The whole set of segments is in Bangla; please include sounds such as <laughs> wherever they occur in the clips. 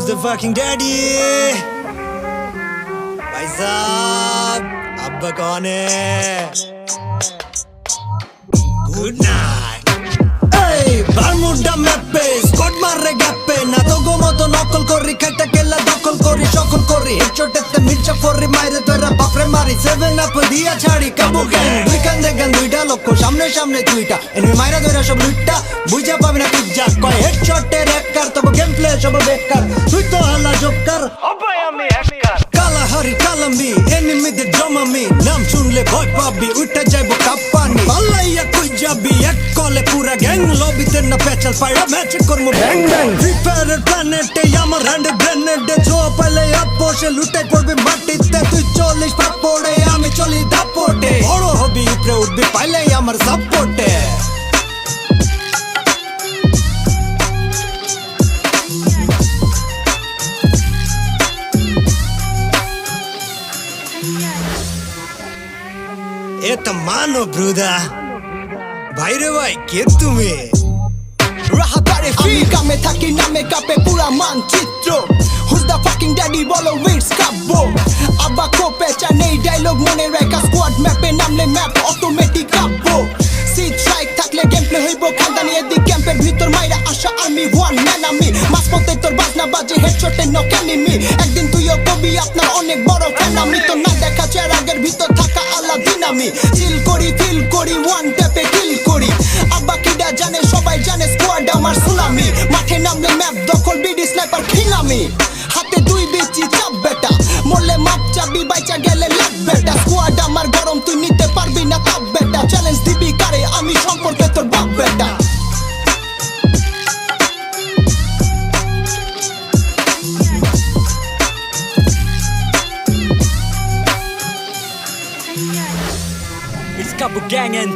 Who's the fucking daddy? भाई साहब अब्बा कौन है गुड नाइट এই বারমুডা ম্যাপে স্কট মারে গ্যাপে না তো গো মতো নকল করি খেটা কেলা দখল করি সকল করি হেডশটেতে মির্চা ফরি মাইরে তোরা বাপরে মারি সেভেন আপ দিয়া ছাড়ি কাবু গ্যাং দুই কান দেখেন দুইটা লক্ষ সামনে সামনে তুইটা এনে মাইরা ধরে সব লুইটা বুঝা পাবি না তুই যা। কয় হেডশটে রেকার তবে গেম প্লে সব বেকার। তুই তো হালা জবকার অব্বাই আমি হ্যাকার কালাহারি কালামি এনিমিদের জমামি। নাম শুনলে ভয় পাবি উঠে যাইব কাপ্পানি পাল্লাইয়া কই যাবি এক কলে পুরা গ্যাং লবিতে না পেচাল পাইরা ম্যাচ করব ব্যাং ব্যাং ফ্রি ফায়ারের প্ল্যানেটে আমার হ্যান্ডে গ্রেনেডে ছোয়া পাইলে আপ বসে লুটে পড়বি মাটিতে তুই চল্লিশ পাপড়ে আমি চলি দাপটে বড় হবি উপরে উঠবি পাইলে আমার সাপোর্টে এটা মানো ভাইরে ভাই কে তুমি? রাহাতারে ফ্রি কামে থাকি নামে কাপে পুরা মানচিত্র। হুজ দা ফাকিং ড্যাডি বলো উইটস কাব্য আব্বা কোপে নেই ডায়লগ মনে রেখা স্কোয়াড ম্যাপে নামলে ম্যাপ অটোমেটিক কাব্য সিট স্ট্রাইক থাকলে গেম প্লে হইব খানদানি এদিক ক্যাম্পের ভিতর মাইরা আসা আর্মি ওয়ান ম্যান আমি মাঝপথে তোর বাজনা বাজে হেডশটে নক এনিমি একদিন তুইও কবি আপনার অনেক বড় ফ্যান আমি তো না দেখা চেরাগের ভিতর থাকা আলাদিন আমি। চিল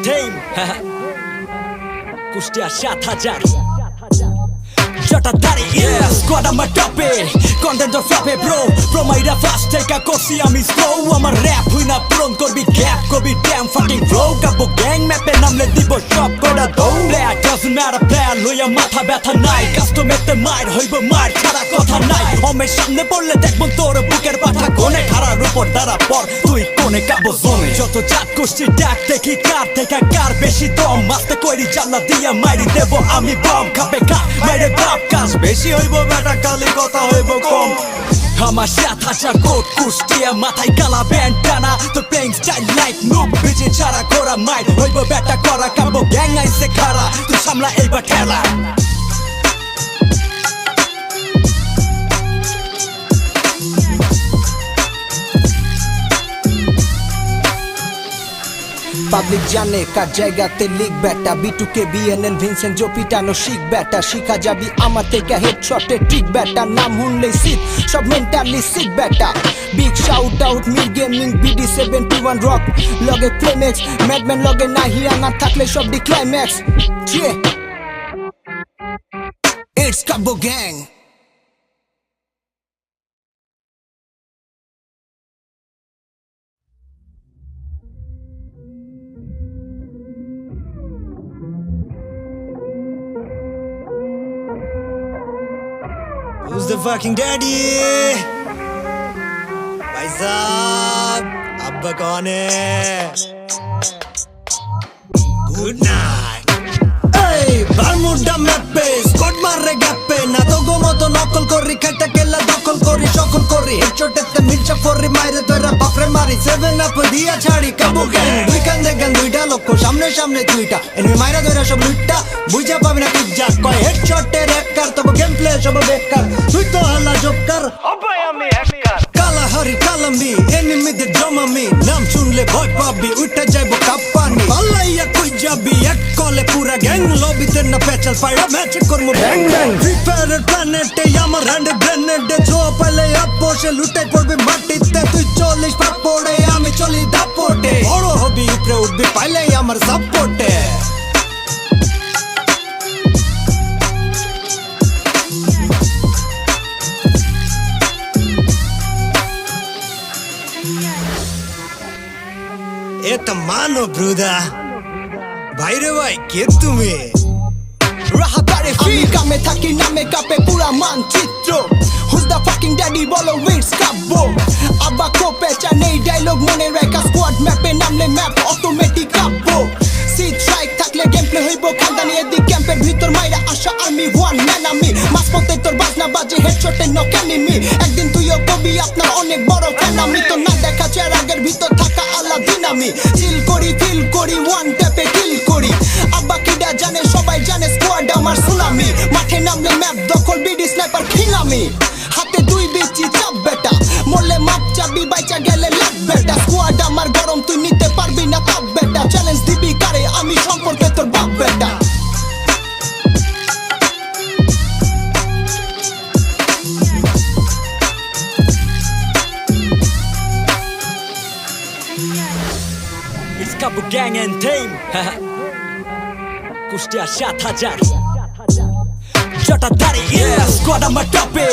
Team কুষ্টিয়া সাত হাজার। সামনে তোর বুকের পাঠা। কোনে উপর পর তুই কোনে কাবো জোনে যত চাট করছি ডাক দেখি কার থেকে কার বেশি দম। মাস্তে কইরি জানলা দিয়া মাইরি দেব আমি বম। খাপে খা মেরে বাপ কাজ বেশি হইব বেটা, কালি কথা হইব কম। আমার সাত হাজার কোট কুষ্টিয়া, মাথায় কালা ব্যান্ড টানা। তো প্লেইং স্টাইল লাইক নুক বিজে ছাড়া করা মাইট হইব বেটা, করা কাবো গ্যাং আইসে খারা তুই সামলা এইবার ঠেলা পাবলিক জানে কার জায়গাতে লিখ ব্যাটা বিটুকে বিএনএন ভিনসেন্ট জো পিটানো শিখ ব্যাটা শিখা যাবি আমার থেকে হেডশটে ট্রিক ব্যাটা নাম হুনলেই সিট সব মেন্টালি সিক ব্যাটা big shout out Mir gaming BD seventy one rock লগে ফ্লেমেক্স ম্যাডম্যান লগে না হিয়া না থাকলে সব the climax it's Kabbo gang fucking daddy? भाई साहब अब्बा कौन है গুড নাইট এই বারমুডা ম্যাপে স্কট মারে গ্যাপে না তো গো মতো নকল করি খেটা কেলা দখল করি সকল করি হেডশটেতে মিলছে ফরি মাইরে তোরা বাপরে মারি সেভেন আপ দিয়া ছাড়ি, কাবু গ্যাং দুই কান্দে দেখেন দুইটা লক্ষ সামনে সামনে দুইটা। এনে মাইরা ধরে সব লুইটা বুঝা পাবি না কিছু যা, কয় হেডশটে রেকার তবে গেম প্লে সব বেকার। তুই তো হালা জোকার। অব্বাই আমি কালাহারি কালামি এনিমিদের জমামি। নাম শুনলে ভয় পাবি উঠে যাইব কাপ্পানি পাল্লাইয়া কই যাবি এক কলে পুরা গ্যাং লবিতে না পেচাল পাইরা ম্যাচ করব ব্যাং ব্যাং ফ্রি ফায়ারের প্ল্যানেটে আমার হ্যান্ডে গ্রেনেডে ছোয়া পাইলে আপ বসে লুটে পড়বি মাটিতে। তুই চল্লিশ পাপড়ে আমি চলি দাপটে। বড় হবি উপরে উঠবি পাইলে আমার সাপোর্টে এটা মানো ব্রুদা ভাইরে ভাই কে তুমি? রাহাতারে ফ্রি কামে থাকি নামে কাপে পুরা মানচিত্র। হুজ দ্য ফাকিং ড্যাডি বলো উইটস কাব্য। আব্বা কোপে চা নেই ডায়লগ মনে রেখা স্কোয়াড ম্যাপে নামলে ম্যাপ অটোমেটিক কাব্য। সিট স্ট্রাইক থাকলে গেম প্লে হইব খানদানি। এদিক ক্যাম্পের ভিতর মাইরা আসা আর্মি ওয়ান ম্যান আমি মাঝপথে তোর বাজনা বাজে হেডশটে নক এনিমি একদিন তুইও কবি আপনার অনেক বড় ফ্যান আমি তো না আমি। চিল করি ফিল করি ওয়ান ট্যাপে কিল করি। আব্বা কিডা জানে, সবাই জানে স্কোয়াড আমার সুনামি মাঠে নামলে ম্যাপ দখল বিডি স্নাইপার খিলামি। হাতে দুই বিচি, চাপ বেটা। মরলে মাপ চাবি, বাইচা গেলে লাভ বেটা। স্কোয়াড আমার গরম, তুই নিতে পারবি না, তাপ Gang and Team কুষ্টিয়া সাত হাজার yeah স্কোয়াড আমার টপে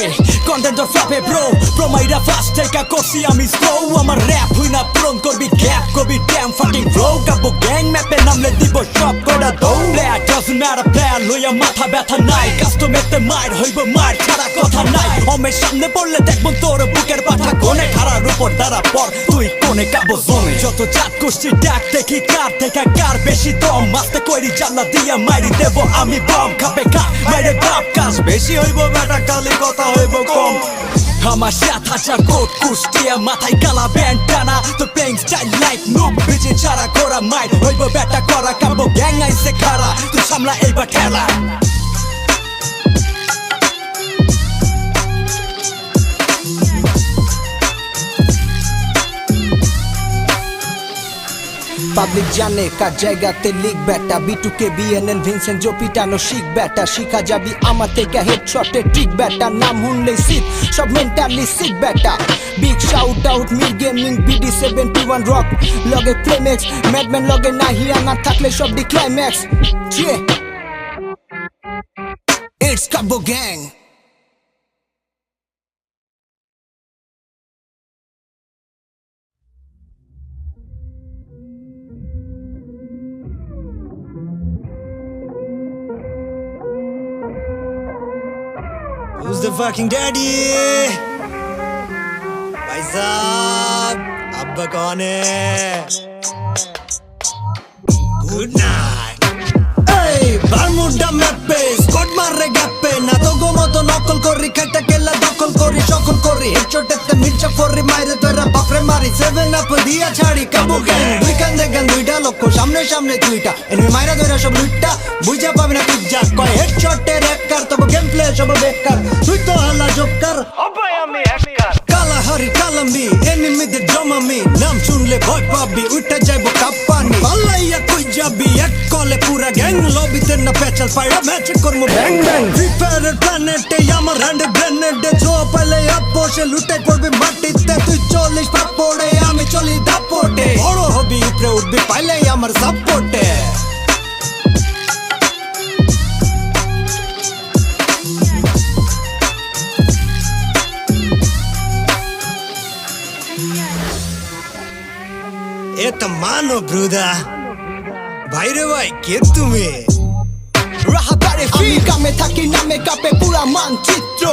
কন্টেন্টর ফ্লপে ব্রো প্রমাইরা ফাস্ট থেকে করছি আমি স্লো আমার র্যাপ হই না পূরণ করবি গ্যাপ করবি ড্যাম ফাটিং ব্রো কাবো গ্যাং ম্যাপে নামলে দিব সব করা দৌ প্লেয়ার ডাজন্ট ম্যাটার প্লেয়ার লইয়া মাথা ব্যথা নাই কাস্টমেতে মার হইব মার ছাড়া কথা নাই অমের সামনে পড়লে দেখব তোর বুকের পাঠা কোনে খারার উপর দ্বারা পর তুই কোনে কাবো জমে যত চাট করছি ডাক দেখি কার থেকে কার বেশি দম মাস্তে কইরি জানলা দিয়া মাইরি দেব আমি বম খাপে খা মাইরে বাপ কাজ বেশি হইব, বেটা কালি কথা হইব কম। আমার সাত হাজার কোট কুষ্টিয়া মাথায় কালা ব্যান্ড টানা। তো প্লেইং স্টাইল লাইক নুব বিচি ছাড়া করা মাইট হইব বেটা, করা কাবো গ্যাং আইসে খারা। তুই সামলা এইবার খেলা। পাবলিক জানে কার জায়গাতে লিখ ব্যাটা বিটুকে বিএনএন ভিনসেন্ট জো পিটানো শিখ ব্যাটা শিখা যাবি আমার থেকে হেডশটে ট্রিক ব্যাটা নাম শুনলেই সিট সব মেন্টালি সিক ব্যাটা big shout out Mir gaming BD seventy one rock লগে ফ্লেমেক্স ম্যাডম্যান লগে নাহিয়া না থাকলে সব the climax it's Kabbo Who's the fucking daddy? भाई साहब अब्बा कौन Good night. Hey, Bermuda map, squad marre gap, na togo moto nokol korri katta kela কেলা দখল করি সকল করি হেডশটেতে মির্চা ফরি মাইরে তোরা বাপরে মারি সেভেন আপ দিয়া ছাড়ি কাবু গ্যাং দুই কান দেখেন দুইটা লক্ষ সামনে সামনে দুইটা। এনিমি মাইরা ধরে সব লুইটা বুঝা পাবি না তুই যা কয় হেডশটের এককার তবে গেম প্লে সব বেকার। তুই তো হালা জোকার। অব্বাই আমি এককার কালাহারি কালামি এনিমিদের জমামি নাম শুনলে ভয় পাবি উঠে যাইব কাপ্পানি পাল্লাইয়া কই যাবি এক কলে পুরা গ্যাং লবিতে না পেচাল পাইরা ম্যাচ করমু। ব্যাং ব্যাং ফ্রি ফায়ারের প্ল্যানেটে আমার হ্যান্ডে বসে লুটে পড়বি মাটিতে। তুই চল্লিশ পাপড়ে, আমি চলি দাপটে। বড় হবি, উপরে উঠবি পাইলে আমার সাপোর্টে। এটা মানো ব্রুদা ভাইরে ভাই, কে তুমি? রাহাতারে আমি কামে থাকি নামে কাপে পুরা মানচিত্র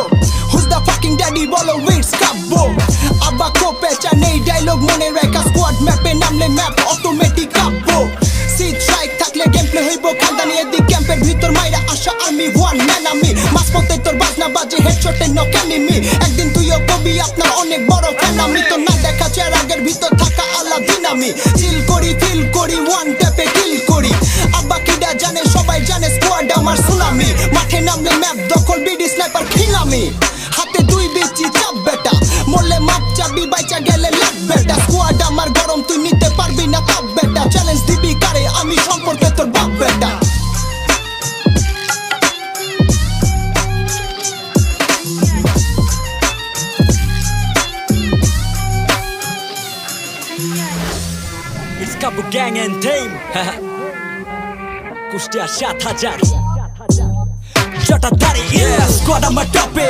হুজ দ্য ফাকিং ড্যাডি বলো উইটস কাব্য আব্বা কোপে চা নেই ডায়লগ মনে রেখা স্কোয়াড ম্যাপে নামলে ম্যাপ অটোমেটিক কাব্য সিট স্ট্রাইক থাকলে গেম প্লে হইব খানদানি এদিক ক্যাম্পের ভিতর মাইরা আসা আর্মি ওয়ান ম্যান আমি মাঝপথে তোর বাজনা বাজে হেডশটে নক এনিমি একদিন তুইও কবি আপনার অনেক বড় ফ্যান আমি তো না দেখা চেয়ার আগের ভিতর থাকা দিন আমি চিল করি ফিল করি ওয়ান ট্যাপে আমার সুনামি। মাঠে নামলে ম্যাপ দখল, বিডি স্নাইপার কিং হাতে দুই বিচি চাপ বেটা। মরলে মাপ চাবি বাইচা গেলে বেটা। স্কোয়াড আমার গরম, তুই নিতে পারবি না তাপ বেটা। চ্যালেঞ্জ দিবি কারে, আমি সম্পর্কে তোর বাপ বেটা। Gang and Team কুষ্টিয়া <laughs> সাত হাজার জটাধারি yeah স্কোয়াড আমার টপে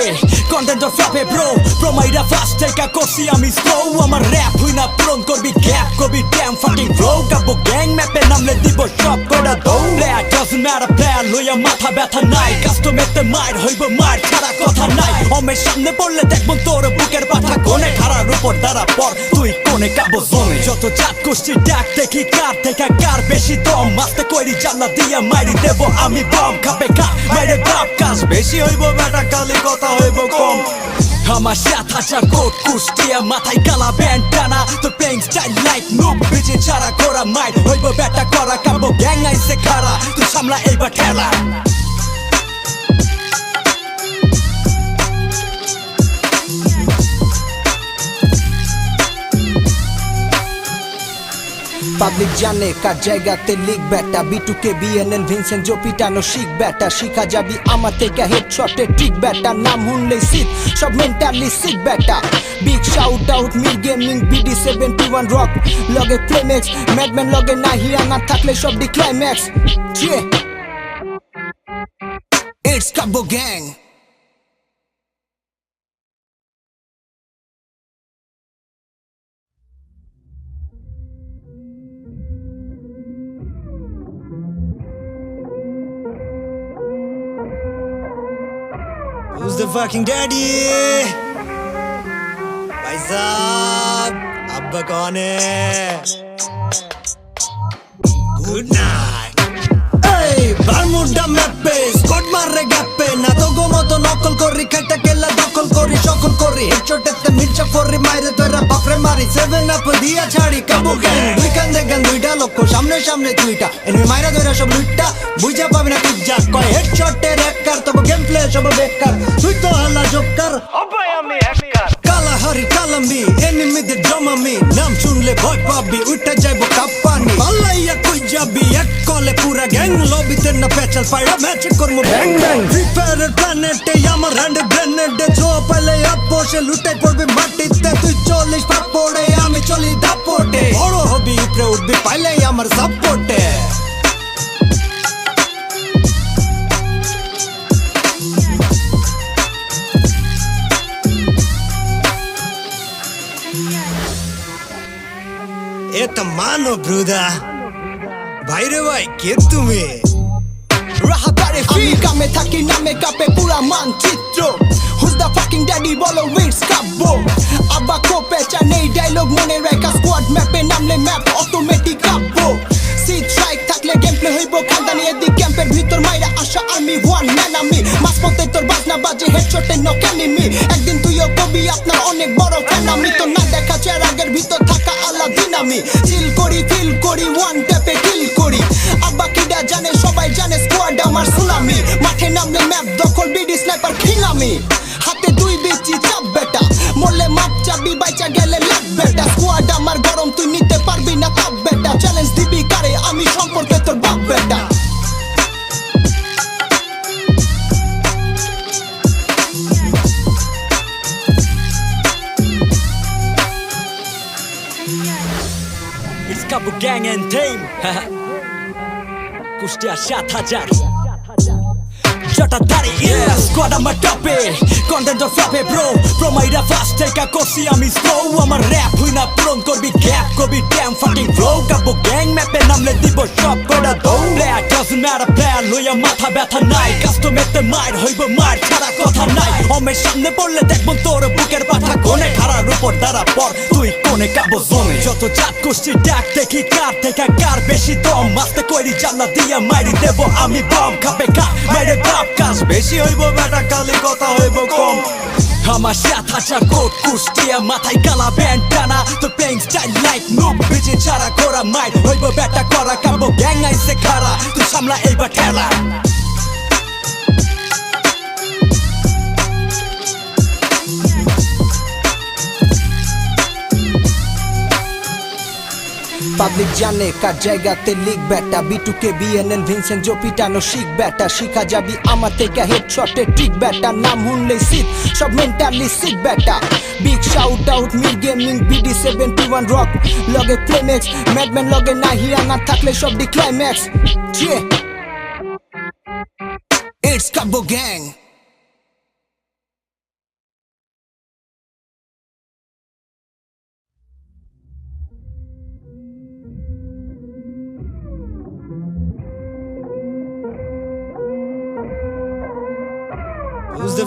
কন্টেন্টর ফ্লপে ব্রো প্রমাইরা ফাস্ট থেকে করছি আমি স্লো আমার র্যাপ হই না পূরণ করবি গ্যাপ করবি ড্যাম ফাটিং ব্রো কাবো গ্যাং ম্যাপে নামলে দিব সব করা দৌ প্লেয়ার ডাজন্ট ম্যাটার প্লেয়ার লইয়া মাথা ব্যথা নাই কাস্টমেতে মার হইব মার ছাড়া কথা নাই অমের সামনে পড়লে দেখব তোর বুকের পাঠা কোনে খারার উপর দ্বারা পর তুই কোনে কাবো জমে যত চাপ করছি ডাক দেখি কার থেকে কার বেশি দম। মাস্তে কইরি জানলা দিয়া মারি দেব আমি বম। খাপে খা মাইরে বাপ কাজ বেশি হইব বেটা, কালি কথা হইব কম। আমার সাত হাজার কোট, কুষ্টিয়া, মাথায় কালা ব্যান্ড টানা। তো প্লেইং স্টাইল লাইক নুব বিচে ছাড়া করা মাইট হইব বেটা, করা কাবো গ্যাং আইসে খারা। তুই সামলা এইবার ঠেলা পাবলিক জানে কার জায়গাতে লিখ ব্যাটা বিটুকে বিএনএল ভিনসেন্ট জো পিটানো শিখ ব্যাটা শিখা যাবি আমার থেকে হেড শটে ঠিক ব্যাটা নাম শুনলেই সিট সব মেন্টালি সিক ব্যাটা big shout out Mir gaming BD seventy one rock লগে প্লেমেক্স ম্যাডম্যান লগে না হিয়া না থাকলে সব the climax it's Kabbo gang the fucking daddy. ভাই সাহ আব্বা কনে গুড নাইট এই বারমুডা ম্যাপে স্কট মারে গ্যাপে না তো গো মতো নকল করি খেটে কেলা দখল করি সকল করি হেডশট একটা মির্জা করি মাইরে তোরা বাপরে মার সেভেন আপ দিয়া ছাড়ি কাবু গ্যাং দুইখান গান দুইটা লক্ষ সামনে সামনে দুইটা। এনে মাইরা ধরে সব লুইটা বুঝা পাবি না তুই যা কয় হেডশটের এককার তবে গেম প্লে সব বেকার। তুই তো হাল্লা জোকার। অব্বাই আমি এককার কালাহারি কালামি এনিমিদের জমামি। নাম শুনলে ভয় পাবি উঠে যাইব কাপ্পানি পাল্লাইয়া কই যাবি এক কলে পুরা গ্যাং লবিতে না পেচাল পাইরা ম্যাচ করব ব্যাং ব্যাং ফ্রি ফায়ারের প্ল্যানেটে আমার হ্যান্ডে গ্রেনেডে ছো পাইলে আপ বসে লুটে পড়বে মাটিতে তুই চল্লিশ পাপড়ে আমি চলি দাপটে বড় হবি উপরে উঠবি পাইলে আমার সাপোর্টে এটা মানো ব্রুদা ভাইরে ভাই কে তুমি? রাহাতারে আমি কামে থাকি নামে কাপে পুরা মানচিত্র। হুজ দ্য ফাকিং ড্যাডি বলো উইটস আব্বা কোপে নেই ডায়লগ মনে রেখা স্কোয়াড ম্যাপে নামলে ম্যাপ অটোমেটিক কাব্বো সিট স্ট্রাইক থাকলে গেম প্লে হইব খানদানি এদিক ক্যাম্পের ভিতর মাইরা আসা আমি ওয়ান ম্যান আমি মাঝপথে তোর বাজনা বাজে হেডশটে নক এনিমি একদিন তুইও কবি আপনার অনেক বড় ফ্যান আমি তো না দেখা চেরাগের ভিতর থাকা আলাদিন আমি। চিল করি ফিল করি ওয়ান আমি। হাতে দুই বিচি, চাপ বেটা। মরলে মাপ চাবি বাইচা গেলে লাভ বেটা। স্কোয়াড আমার গরম, তুই নিতে পারবি না তাপ বেটা। চ্যালেঞ্জ দিবি কারে, আমি সম্পর্কে তোর বাপ বেটা। It's Gang and Team Kushtia সাত হাজার দাড়ি। Yeah. স্কোয়াড আমার টপে কন্টেন্ট ফ্লপে ব্রো প্রমাইরা ফাস্ট টেকা করছি আমি স্লো আমার র‍্যাপ হই না পূরণ করবি গ্যাপ করবি damn fucking flow Kabbo gang ম্যাপে নামলে দিব সব করে দৌ প্লেয়ার ডাজন্ট ম্যাটার প্ল্যান লইয়া মাথা ব্যথা নাই। কাস্টমেতে মার হইব মার ছাড়া কথা নাই। অমের সামনে পড়লে দেখব তোর বুকের পাথা কোনে? উপর দ্বারা পর তুই কোনে কাবো জমে? যত চাপ করছি ডাক দেখি কার থেকে কার বেশি দম? মাস্তে কইরি, জানলা দিয়া মারি দেব আমি বম খাপে খা মাইরে বাপ কাজ। বেশি হইব বেটা, কালি কথা হইব কম। আমার সাত হাজার কোট কুষ্টিয়া মাথায় কালা ব্যান্ড টানা। তো প্লেইং স্টাইল লাইক নুব বিচে ছাড়া করা মাইট। হইব বেটা, করা কাবো গ্যাং আইসে খারা তুই সামলা এইবার ঠেলা। পাবলিক জানে কার জায়গাতে লিখ ব্যাটা বিটুকে বিএনএল ভিনসেন্ট জো পিটানো শিখ ব্যাটা শিখা যাবি আমার থেকে হেড শটে ঠিক ব্যাটা নাম শুনলেই সিট সব মেন্টালি সিক ব্যাটা big shout out Mir gaming BD seventy one rock লগে প্লেমেক্স ম্যাডম্যান লগে না হিয়া না থাকলে সব the climax it's Kabbo gang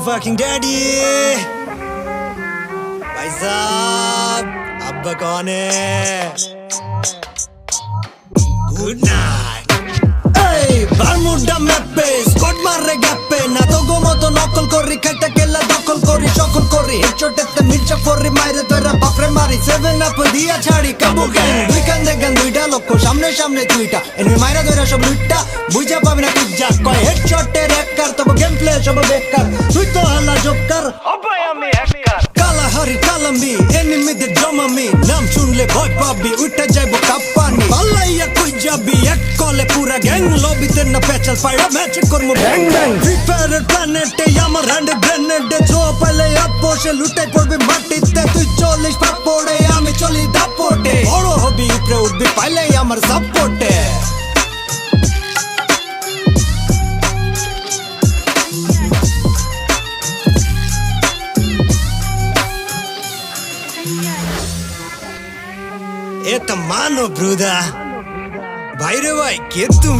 fucking daddy. ভাই সাব আব্বা কনে গুড নাইট এই বারমুডা ম্যাপে স্কট মারে গ্যাপে না তো গো মতো নকল করি খেটে কেলা দখল করি সকল করি হেডশটেতে মির্জা ফরি মাইরে ধরা মারি সেভেন আপ দিয়া ছাড়ি কাবু গ্যাং দুই কান দেখেন দুইটা লক্ষ্য সামনে সামনে দুইটা। এনে মাইরা ধরে সব লুটটা বুঝা পাবি না কুজা কয়। হেডশটের এক কার তবে গেম প্লে সব বেকার। তুই তো হালা জোকার। অব্বাই আমি এককার কালা হরি কালামি এনিমিদের জমামি। নাম শুনলে ভয় পাবি উঠে যাইব কাপ্পানি পাল্লাইয়া কই যাবি এক কলে পুরা গ্যাং লবিতে না পেচাল পাইরা ম্যাচ করব ব্যাং ব্যাং ফ্রি ফায়ারের প্ল্যানেটে আমার হ্যান্ডে গ্রেনেডে জো পাইলে আপ বসে লুটাই পড়বি মাটিতে তুই চল্লিশ পাপড়ে আমি চলি দাপটে বড় হবি উপরে উঠবি পাইলে আমার সাপোর্টে এ তো মানো ব্রুদা ভাইরে ভাই কে তুমি?